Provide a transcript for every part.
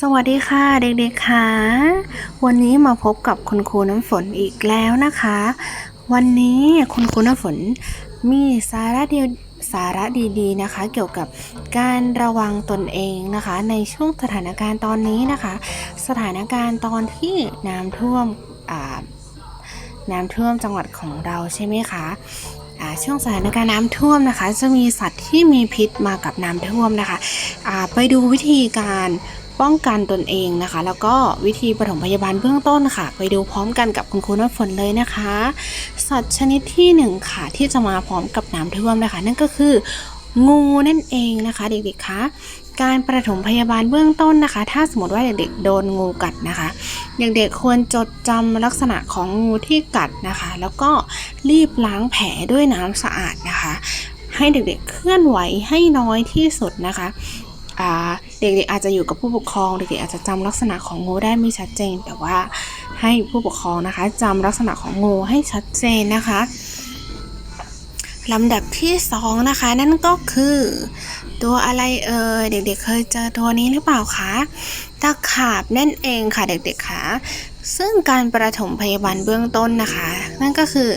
สวัสดีค่ะเด็กๆค่ะ วันนี้มาพบกับคุณครูน้ำฝนอีกแล้วนะคะ วันนี้คุณครูน้ำฝนมีสาระเดียวสาระดีๆนะคะ เกี่ยวกับการระวังตนเองนะคะ ในช่วงสถานการณ์ตอนนี้นะคะ สถานการณ์ตอนที่น้ำท่วมน้ำท่วมจังหวัดของเราใช่ไหมคะช่วงสถานการณ์น้ำท่วมนะคะ จะมีสัตว์ที่มีพิษมากับน้ำท่วมนะคะไปดูวิธีการ ป้องกันตนเองนะคะ แล้วก็วิธีปฐมพยาบาลเบื้องต้นค่ะ ไปดูพร้อมกันกับคุณครูน้ำฝนเลยนะคะ สัตว์ชนิดที่หนึ่งค่ะ ที่จะมาพร้อมกับน้ำท่วมนะคะ นั่นก็คืองูนั่นเองนะคะเด็กๆคะการประถมพยาบาลเบื้องต้นนะคะ ถ้าสมมติว่าเด็กๆโดนงูกัดนะคะเด็กๆควรจดจำลักษณะของงูที่กัดนะคะ แล้วก็รีบล้างแผลด้วยน้ำสะอาดนะคะ ให้เด็กๆเคลื่อนไหวให้น้อยที่สุดนะคะ เด็กๆอาจจะอยู่กับผู้ปกครอง เด็กๆอาจจะจำลักษณะของงูได้ไม่ชัดเจน แต่ว่าให้ผู้ปกครองนะคะจำลักษณะของงูให้ชัดเจนนะคะลำดับที่สองนะคะนั่นก็คือ ตัวอะไรเอ่ยเด็กๆเคยเจอตัวนี้หรือเปล่าคะตะขาบนั่นเองค่ะเด็กๆคะซึ่งการประถมพยาบาลเบื้องต้นนะคะ นั่นก็คือ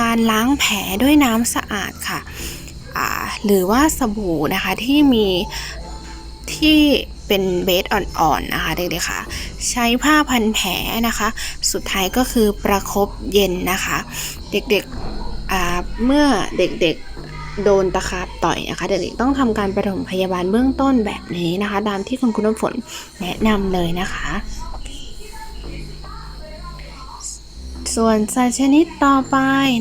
การล้างแผลด้วยน้ำสะอาดค่ะหรือว่าสบู่นะคะที่มี ที่เป็นเบสอ่อนๆนะคะเด็กๆค่ะ ใช้ผ้าพันแผลนะคะ สุดท้ายก็คือประคบเย็นนะคะ เด็กๆเมื่อเด็กๆโดนตะขาบต่อยนะคะ เด็กๆต้องทำการปฐมพยาบาลเบื้องต้นแบบนี้นะคะ ตามที่คุณคุณน้ำฝนแนะนำเลยนะคะ ส่วนสัตว์ชนิดต่อไป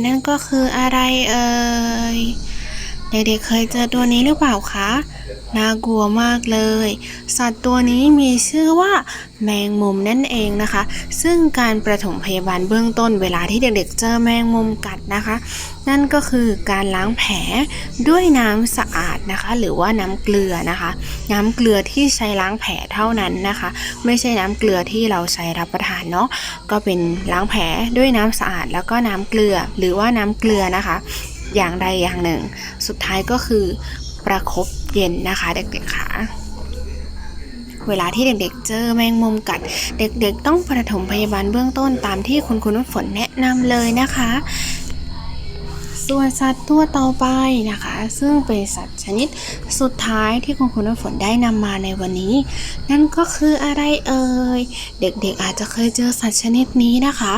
นั่นก็คืออะไรเอ่ย เด็กๆเคยเจอตัวนี้หรือเปล่าคะ น่ากลัวมากเลย สัตว์ตัวนี้มีชื่อว่าแมงมุมนั่นเองนะคะ ซึ่งการประถมพยาบาลเบื้องต้นเวลาที่เด็กๆเจอแมงมุมกัดนะคะ นั่นก็คือการล้างแผลด้วยน้ำสะอาดนะคะ หรือว่าน้ำเกลือนะคะ น้ำเกลือที่ใช้ล้างแผลเท่านั้นนะคะ ไม่ใช่น้ำเกลือที่เราใช้รับประทานเนาะ ก็เป็นล้างแผลด้วยน้ำสะอาดแล้วก็น้ำเกลือหรือว่าน้ำเกลือนะคะ อย่างใดอย่างหนึ่ง สุดท้ายก็คือประคบเย็นนะคะ เด็กๆค่ะเวลาที่เด็กๆ เจอแมงมุมกัด เด็กๆ ต้องประถมพยาบาลเบื้องต้นตามที่คุณคุณฝนแนะนำเลยนะคะ ส่วนสัตว์ตัวต่อไปนะคะ ซึ่งเป็นสัตว์ชนิดสุดท้ายที่คุณคุณน้ำฝนได้นำมาในวันนี้ นั่นก็คืออะไรเอ่ย เด็กๆอาจจะเคยเจอสัตว์ชนิดนี้นะคะ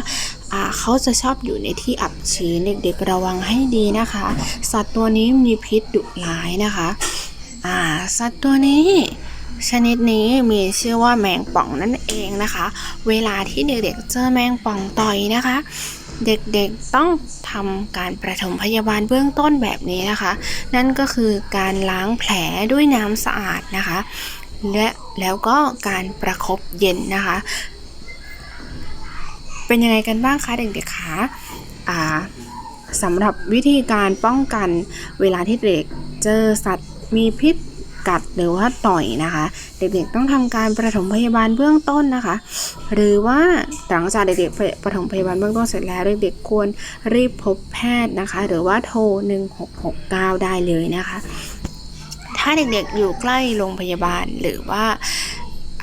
เขาจะชอบอยู่ในที่อับชื้นเด็กๆระวังให้ดีนะคะ สัตว์ตัวนี้มีพิษดุร้ายนะคะสัตว์ตัวนี้ชนิดนี้มีชื่อว่าแมงป่องนั่นเองนะคะ เวลาที่เด็กๆเจอแมงป่องต่อยนะคะ เด็กๆต้องทำการประถมพยาบาลเบื้องต้นแบบนี้นะคะ นั่นก็คือการล้างแผลด้วยน้ำสะอาดนะคะ และแล้วก็การประคบเย็นนะคะ เป็นยังไงกันบ้างคะเด็กๆคะอ่าสำหรับวิธีการป้องกันเวลาที่เด็กเจอสัตว์มีพิษ กัดหรือว่าต่อยนะคะ เด็กๆต้องทำการประถมพยาบาลเบื้องต้นนะคะ หรือว่าหลังจากเด็กๆประถมพยาบาลเบื้องต้นเสร็จแล้วเด็กๆควรรีบพบแพทย์นะคะ หรือว่าโทร 1669 ได้เลยนะคะ ถ้าเด็กๆอยู่ใกล้โรงพยาบาลหรือว่า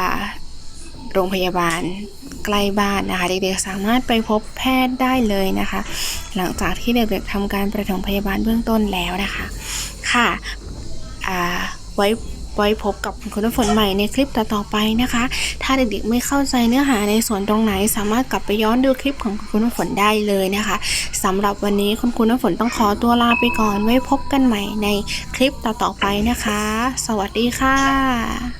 อ่าโรงพยาบาลใกล้บ้านนะคะ เด็กๆสามารถไปพบแพทย์ได้เลยนะคะ หลังจากที่เด็กๆทำการประถมพยาบาลเบื้องต้นแล้วนะคะ ค่ะอ่า ไว้ไว้พบกับคุณน้ำฝนใหม่ในคลิปต่อๆไปนะคะ ถ้าเด็กๆไม่เข้าใจเนื้อหาในส่วนตรงไหน สามารถกลับไปย้อนดูคลิปของคุณน้ำฝนได้เลยนะคะสำหรับวันนี้คุณคุณน้ำฝนต้องขอตัวลาไปก่อน ไว้พบกันใหม่ในคลิปต่อๆไปนะคะ สวัสดีค่ะ